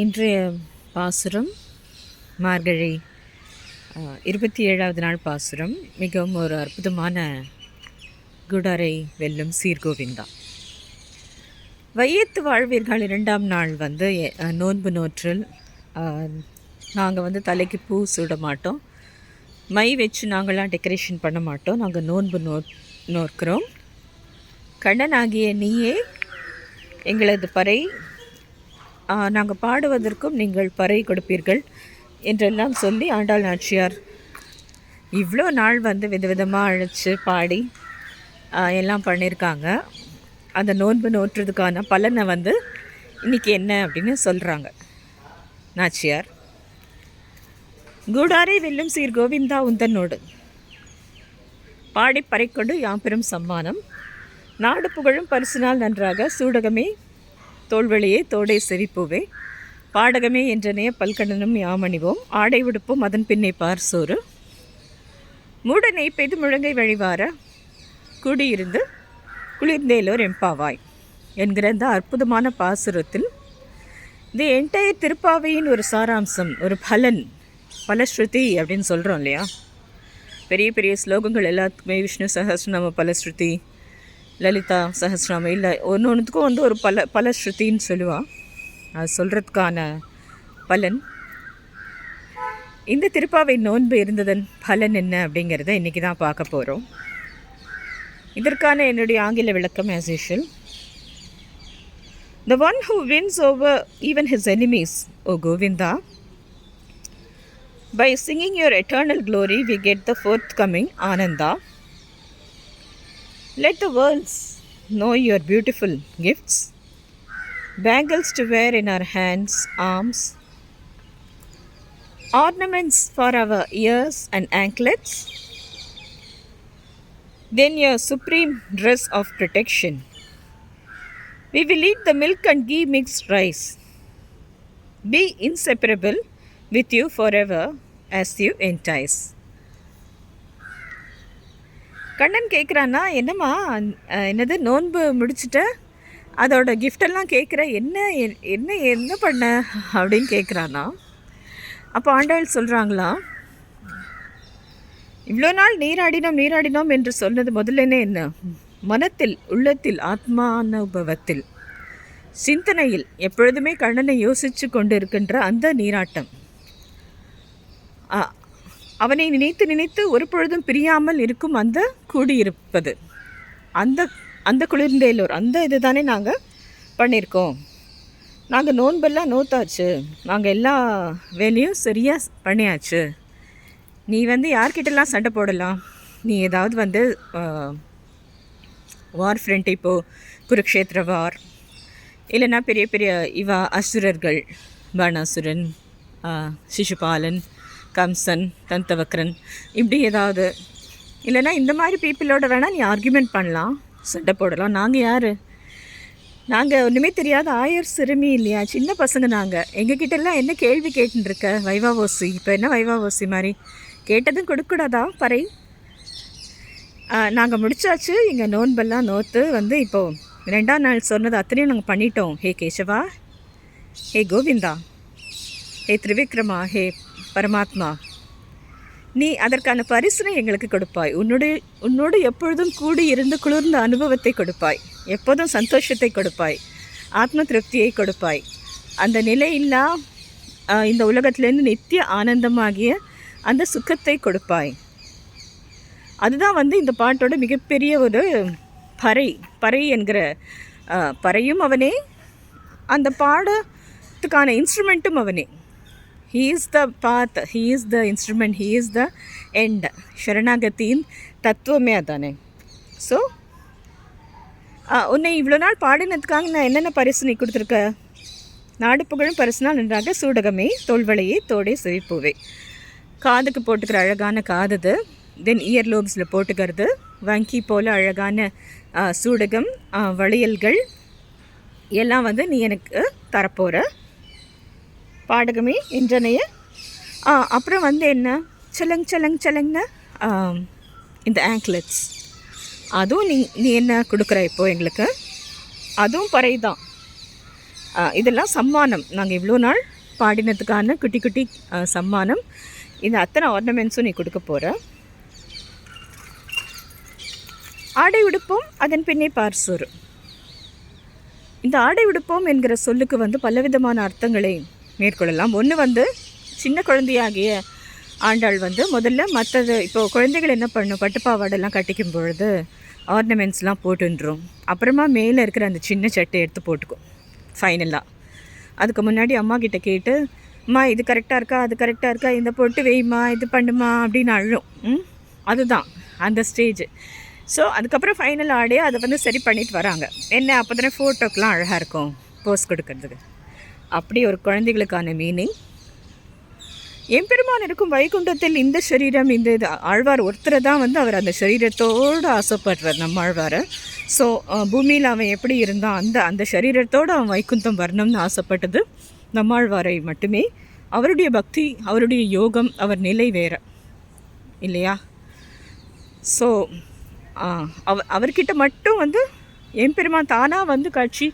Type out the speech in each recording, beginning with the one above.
இன்றைய பாசுரம் மார்கழி இருபத்தி ஏழாவது நாள் பாசுரம். மிகவும் ஒரு அற்புதமான குடரை வெல்லும் சீர்கோவிந்தா வையத்து வாழ்வீர்கள் இரண்டாம் நாள் வந்து நோன்பு நோற்றில் நாங்கள் வந்து தலைக்கு பூ சூட மாட்டோம். மை வச்சு நாங்களாம் டெக்கரேஷன் பண்ண மாட்டோம். நாங்கள் நோன்பு நோ நோக்கிறோம் கண்ணனாகிய நீயே எங்களது பறை நாங்கள் பாடுவதற்கும் நீங்கள் பறை கொடுப்பீர்கள் என்றெல்லாம் சொல்லி ஆண்டாள் நாச்சியார் இவ்வளோ நாள் வந்து விதவிதமாக அழைச்சி பாடி எல்லாம் பண்ணியிருக்காங்க அந்த நோன்பு நோற்றுறதுக்கான பலனை வந்து இன்றைக்கி என்ன அப்படின்னு சொல்கிறாங்க நாச்சியார். கூடாரை வெல்லும் சீர் கோவிந்தா உந்தனோடு. பாடி பறைக்கொண்டு யாம்பெரும் சம்மானம். நாடு புகழும் பரிசினால் நன்றாக சூடகமே தோல்வழியே தோடை செவிப்பூவே. பாடகமே என்றனைய பல்கடனும் யாமணிவோம். ஆடை விடுப்போம் அதன் பின்னே பார் சோறு. மூட நெய் பெய்து முழங்கை வழிவார. கூடியிருந்து குளிர்ந்தேலோர் எம்பாவாய். என்கிற இந்த அற்புதமான பாசுரத்தில் தி என்டையர் திருப்பாவையின் ஒரு சாராம்சம் ஒரு பலன் பலஸ்ருதி அப்படின்னு சொல்கிறோம் இல்லையா? பெரிய பெரிய ஸ்லோகங்கள் எல்லாத்துக்குமே விஷ்ணு சஹஸ்ரநாம பலஸ்ருதி லலிதா சஹஸ்ரநாமம் இல்லை ஒன்று ஒன்றுத்துக்கும் வந்து ஒரு பல பல ஸ்ருத்தின்னு சொல்லுவாள் அது சொல்கிறதுக்கான பலன். இந்த திருப்பாவை நோன்பு இருந்ததன் பலன் என்ன அப்படிங்கிறத இன்றைக்கி தான் பார்க்க போகிறோம் இதற்கான என்னுடைய ஆங்கில விளக்கம் as usual The one who wins over even his enemies, O Govinda, by singing your eternal glory, we get the forthcoming Ananda. Let the worlds know your beautiful gifts, bangles to wear in our hands, arms, ornaments for our ears and anklets, then your supreme dress of protection. We will eat the milk and ghee mixed rice. Be inseparable with you forever as you entice. Kannan கேட்குறான்னா என்னம்மா என்னது நோன்பு முடிச்சிட்ட? அதோட கிஃப்டெல்லாம் கேட்குற என்ன என்ன என்ன பண்ண? அப்படின்னு கேட்குறானா அப்போ ஆண்டவள் சொல்கிறாங்களா இவ்வளோ நாள் நீராடினோம் நீராடினோம் என்று சொன்னது முதல்லனே என்ன? மனத்தில் உள்ளத்தில் ஆத்மானுபவத்தில். சிந்தனையில் எப்பொழுதுமே கண்ணனை யோசித்து கொண்டு இருக்கின்ற அந்த நீராட்டம். ஆ, அவனை நினைத்து நினைத்து ஒரு பொழுதும் பிரியாமல் இருக்கும் அந்த கூடியிருப்பது. அந்த அந்த குளிர்ந்தேலூர் அந்த இது தானே நாங்கள் பண்ணியிருக்கோம் நாங்கள் நோன்பெல்லாம் நோத்தாச்சு. நாங்கள் எல்லா வேலையும் சரியாக பண்ணியாச்சு. நீ வந்து யார்கிட்டலாம் சண்டை போடலாம்? நீ ஏதாவது வந்து வார் ஃப்ரெண்ட் இப்போது குருக்ஷேத்திர வார் இல்லைன்னா பெரிய பெரிய இவா அசுரர்கள் பானாசுரன் சிசுபாலன் கம்சன் தந்தவக்ரன் இப்படி ஏதாவது. இல்லைன்னா இந்த மாதிரி பீப்புளோட வேணால் நீ ஆர்கியூமெண்ட் பண்ணலாம். சண்டை போடலாம். நாங்கள் யார்? நாங்கள் ஒன்றுமே தெரியாத ஆயர் சிறுமி இல்லையா? சின்ன பசங்க நாங்கள் எங்ககிட்டலாம் என்ன கேள்வி கேட்டுருக்க? வைவா ஓசி. இப்போ என்ன வைவா ஓசி மாதிரி? கேட்டதும் கொடுக்கூடாதா? பறை. நாங்கள் முடிச்சாச்சு. எங்கள் நோன்பெல்லாம் நோத்து வந்து இப்போது ரெண்டாம் நாள் சொன்னது அத்தனையும் நாங்கள் பண்ணிட்டோம். ஹே கேசவா. ஹே கோவிந்தா. ஹே திரிவிக்ரமா. ஹே பரமாத்மா நீ அதற்கான பரிசனை எங்களுக்கு கொடுப்பாய். உன்னுடைய உன்னோடு எப்பொழுதும் கூடி இருந்து குளிர்ந்த அனுபவத்தை கொடுப்பாய். எப்போதும் சந்தோஷத்தை கொடுப்பாய். ஆத்ம திருப்தியை கொடுப்பாய். அந்த நிலையில்லா இந்த உலகத்திலேருந்து நித்திய ஆனந்தமாகிய அந்த சுக்கத்தை கொடுப்பாய். அதுதான் வந்து இந்த பாட்டோட மிகப்பெரிய ஒரு பறை பறை என்கிற பறையும் அவனே அந்த பாடத்துக்கான இன்ஸ்ட்ருமெண்ட்டும் அவனே. He is the path he is the instrument he is the end சரணாகத்தியின் தத்துவமே அதானே. ஸோ உன்னை இவ்வளோ நாள் பாடினதுக்காக நான் என்னென்ன பரிசு நீ கொடுத்துருக்க? நாடு புகழும் பரிசுனால் நன்றாக சூடகமே தோல்வளையே தோடே சிரிப்பூவே காதுக்கு போட்டுக்கிற அழகான காதது தென் இயர் லோப்ஸில் போட்டுக்கிறது. வங்கி போல் அழகான சூடகம் வளையல்கள் எல்லாம் வந்து நீ எனக்கு தரப்போகிற பாடகமே என்றனைய ஆ, அப்புறம் வந்து என்ன? சலங் சலங் சலங்ன? இந்த ஆங்க்லெட்ஸ் அதுவும் நீ நீ என்ன கொடுக்குற இப்போ எங்களுக்கு? அதுவும் பறை தான் இதெல்லாம் சம்மானம். நாங்கள் இவ்வளோ நாள் பாடினதுக்கான குட்டி குட்டி சம்மானம். இந்த அத்தனை ஆர்னமெண்ட்ஸும் நீ கொடுக்க போகிற ஆடை உடுப்போம் அதன் பின்னே பார்சோறு. இந்த ஆடை உடுப்போம் என்கிற சொல்லுக்கு வந்து பலவிதமான அர்த்தங்களை மேற்கொள்ளலாம். ஒன்று வந்து சின்ன குழந்தையாகிய ஆண்டாள் வந்து முதல்ல மற்றது இப்போது குழந்தைகள் என்ன பண்ணும் பட்டுப்பாவாடெல்லாம் கட்டிக்கும் பொழுது ஆர்னமெண்ட்ஸ்லாம் போட்டுன்றோம். அப்புறமா மேலே இருக்கிற அந்த சின்ன சட்டை எடுத்து போட்டுக்கும் ஃபைனலாக அதுக்கு முன்னாடி அம்மா கிட்ட கேட்டு அம்மா இது கரெக்டாக இருக்கா? அது கரெக்டாக இருக்கா? இந்த பொட்டு வெய்மா? இது பண்ணுமா? அப்படின்னு அழும். ம்? அதுதான் அந்த ஸ்டேஜ் ஸோ அதுக்கப்புறம் ஃபைனல் ஆடே அதை வந்து சரி பண்ணிட்டு வராங்க. என்ன அப்போ தானே ஃபோட்டோக்கெலாம் அழகாக இருக்கும் போஸ் கொடுக்கறதுக்கு. அப்படி ஒரு குழந்தைகளுக்கான மீனிங் எம்பெருமான் இருக்கும் வைகுண்டத்தில் இந்த சரீரம் இந்த இது ஆழ்வார் ஒருத்தரை தான் வந்து அவர் அந்த சரீரத்தோடு ஆசைப்படுறார் நம்ம ஆழ்வாரை. ஸோ பூமியில் அவன் எப்படி இருந்தான் அந்த அந்த சரீரத்தோடு அவன் வைகுந்தம் வரணும்னு ஆசைப்பட்டது நம்மாழ்வாரை மட்டுமே. அவருடைய பக்தி அவருடைய யோகம் அவர் நிலை வேற இல்லையா? ஸோ அவ அவர்கிட்ட மட்டும் வந்து எம்பெருமான் தானாக வந்து காட்சி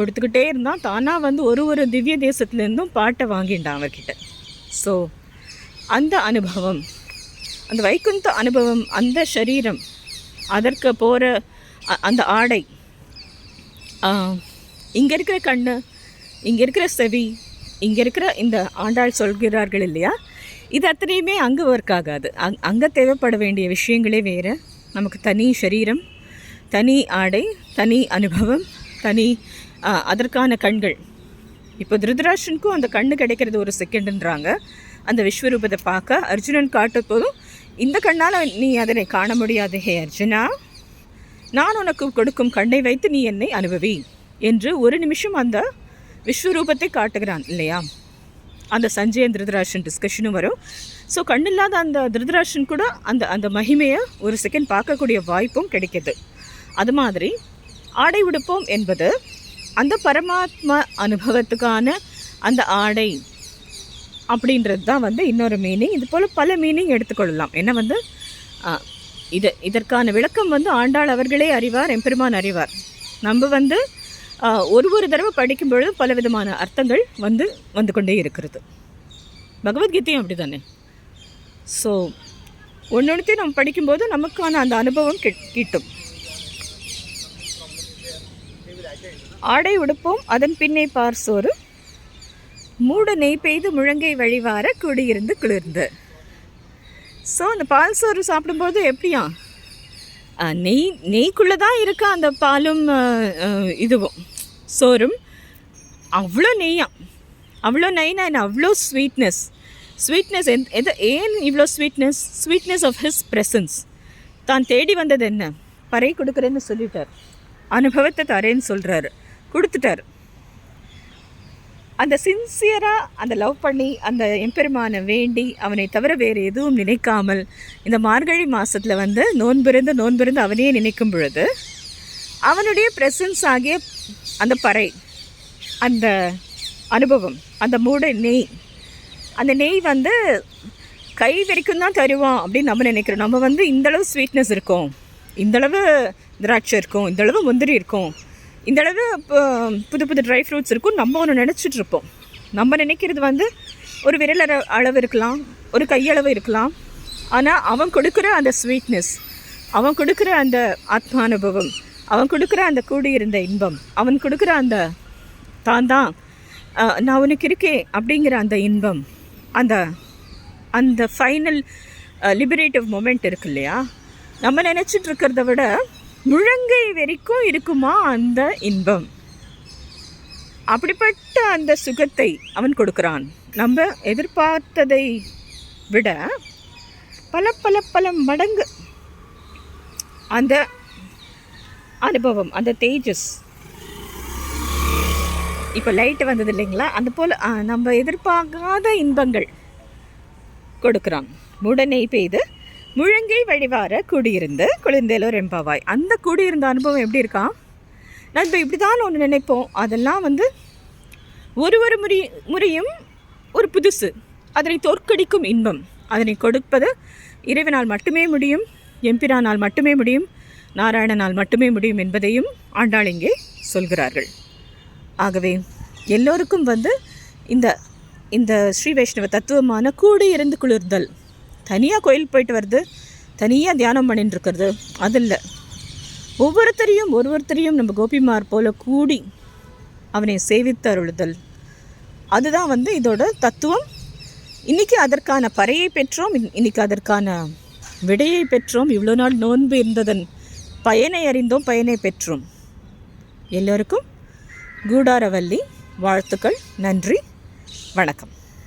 கொடுத்துக்கிட்டே இருந்தான். தானாக வந்து ஒரு ஒரு திவ்ய தேசத்துலேருந்தும் பாட்டை வாங்கிட்டான் அவர்கிட்ட ஸோ அந்த அனுபவம் அந்த வைகுந்த அனுபவம் அந்த சரீரம் அதற்கு போகிற அந்த ஆடை இங்கே இருக்கிற கண்ணு இங்கே இருக்கிற செவி இங்கே இருக்கிற இந்த ஆண்டாள் சொல்கிறார்கள் இல்லையா? இது அத்தனையுமே அங்கே ஒர்க் ஆகாது. அங் அங்கே தேவைப்பட வேண்டிய விஷயங்களே வேறு. நமக்கு தனி சரீரம் தனி ஆடை தனி அனுபவம் தனி அதற்கான கண்கள். இப்போ திருதராஷனுக்கும் அந்த கண்ணு கிடைக்கிறது ஒரு செகண்டுன்றாங்க அந்த விஸ்வரூபத்தை பார்க்க அர்ஜுனன் காட்ட போதும் இந்த கண்ணால் நீ அதனை காண முடியாது ஹே அர்ஜுனா. நான் உனக்கு கொடுக்கும் கண்ணை வைத்து நீ என்னை அனுபவி என்று ஒரு நிமிஷம் அந்த விஸ்வரூபத்தை காட்டுகிறான் இல்லையா? அந்த சஞ்சயன் திருதராஷன் டிஸ்கஷனும் வரும். ஸோ கண்ணில்லாத அந்த திருதராஷன் கூட அந்த அந்த மகிமையை ஒரு செகண்ட் பார்க்கக்கூடிய வாய்ப்பும் கிடைக்கிது. அது மாதிரி ஆடை உடுப்போம் என்பது அந்த பரமாத்மா அனுபவத்துக்கான அந்த ஆடை அப்படின்றது தான் வந்து இன்னொரு மீனிங் இது போல் பல மீனிங் எடுத்துக்கொள்ளலாம். என்ன வந்து? இது இதற்கான விளக்கம் வந்து ஆண்டாள் அவர்களே அறிவார் எம்பெருமான் அறிவார். நம்ம வந்து ஒரு ஒரு தடவை படிக்கும் பொழுது பல விதமான அர்த்தங்கள் வந்து வந்து கொண்டே இருக்கிறது. பகவத்கீதையும் அப்படி தானே ஸோ ஒன்றொன்றுத்தையும் நம்ம படிக்கும்போது நமக்கான அந்த அனுபவம் கிட்டும். ஆடை உடுப்போம். அதன் பின்னே பார் சோறு. மூட நெய் பெய்து முழங்கை வழிவார குடியிருந்து குளிர்ந்து. ஸோ அந்த பால் சோறு சாப்பிடும்போது எப்படியா? நெய் நெய்க்குள்ளே தான் இருக்கா அந்த பாலும் இதுவும். சோறும். அவ்வளோ நெய்யா? அவ்வளோ நெய்னா என்ன? அவ்வளோ ஸ்வீட்னஸ் ஸ்வீட்னஸ் எந்த எது ஏன் இவ்வளோ sweetness sweetness of his presence தான் தேடி வந்தது என்ன? பறை கொடுக்குறேன்னு சொல்லிட்டார். அனுபவத்தை தரேன்னு சொல்கிறாரு கொடுத்துட்டார். அந்த சின்சியராக அந்த லவ் பண்ணி அந்த எம்பெருமானை வேண்டி அவனை தவிர வேறு எதுவும் நினைக்காமல் இந்த மார்கழி மாதத்தில் வந்து நோன்பிருந்து நோன்பிருந்து அவனையே நினைக்கும் பொழுது அவனுடைய பிரசன்ஸ் ஆகிய அந்த பறை அந்த அனுபவம் அந்த மூட நெய் அந்த நெய் வந்து கை வரைக்கும் தான் தருவான் அப்படின்னு நம்ம நினைக்கிறோம். நம்ம வந்து இந்தளவு ஸ்வீட்னஸ் இருக்கும் இந்தளவு திராட்சை இருக்கும் இந்தளவு முந்திரி இருக்கும். இந்தளவு இப்போ புது புது ட்ரை ஃப்ரூட்ஸ் இருக்கும். நம்ம ஒன்று நினச்சிட்டு இருப்போம். நம்ம நினைக்கிறது வந்து ஒரு விரல் அளவு இருக்கலாம் ஒரு கையளவு இருக்கலாம். ஆனால் அவன் கொடுக்குற அந்த ஸ்வீட்னஸ் அவன் கொடுக்குற அந்த ஆத்மானுபவம் அவன் கொடுக்குற அந்த கூடியிருந்த இன்பம் அவன் கொடுக்குற அந்த தான் தான் நான் உனக்கு இருக்கேன் அப்படிங்கிற அந்த இன்பம் அந்த அந்த ஃபைனல் லிபரேட்டிவ் மொமெண்ட் இருக்கு இல்லையா? நம்ம நினச்சிட்டு இருக்கிறத விட முழங்கை வரைக்கும் இருக்குமா அந்த இன்பம்? அப்படிப்பட்ட அந்த சுகத்தை அவன் கொடுக்குறான். நம்ம எதிர்பார்த்ததை விட பல பல பல மடங்கு அந்த அனுபவம் அந்த தேஜஸ். இப்போ லைட்டு வந்தது இல்லைங்களா? அந்த போல் நம்ம எதிர்பார்க்காத இன்பங்கள் கொடுக்குறான். உடனே பெய்து முழங்கை வழிவார குடியிருந்து குளிர்ந்தேலூர் எம்பாவாய் அந்த குடியிருந்த அனுபவம் எப்படி இருக்கான் நம்ம இப்படி தான் ஒன்று நினைப்போம். அதெல்லாம் வந்து ஒரு ஒரு முறை முறையும் ஒரு புதுசு. அதனை தோற்கடிக்கும் இன்பம். அதனை கொடுப்பது இறைவனால் மட்டுமே முடியும் எம்பிரானால் மட்டுமே முடியும் நாராயணனால் மட்டுமே முடியும் என்பதையும் ஆண்டாள் இங்கே சொல்கிறார்கள். ஆகவே எல்லோருக்கும் வந்து இந்த இந்த ஸ்ரீ வைஷ்ணவ தத்துவமான கூடி இருந்து குளிர்தல் தனியாக கோயில் போயிட்டு வருது தனியாக தியானம் பண்ணிட்டு இருக்கிறது அது இல்லை ஒவ்வொருத்தரையும் ஒருவருத்தரையும் நம்ம கோபிமார் போல கூடி அவனை சேவித்து அருளுதல். அதுதான் வந்து இதோட தத்துவம். இன்னைக்கு அதற்கான பறையை பெற்றோம் இன்- அதற்கான விடையை பெற்றோம். இவ்வளோ நாள் நோன்பு இருந்ததன் பயனை அறிந்தோம் பயனை பெற்றோம். எல்லோருக்கும் கூடாரவல்லி வாழ்த்துக்கள் நன்றி வணக்கம்.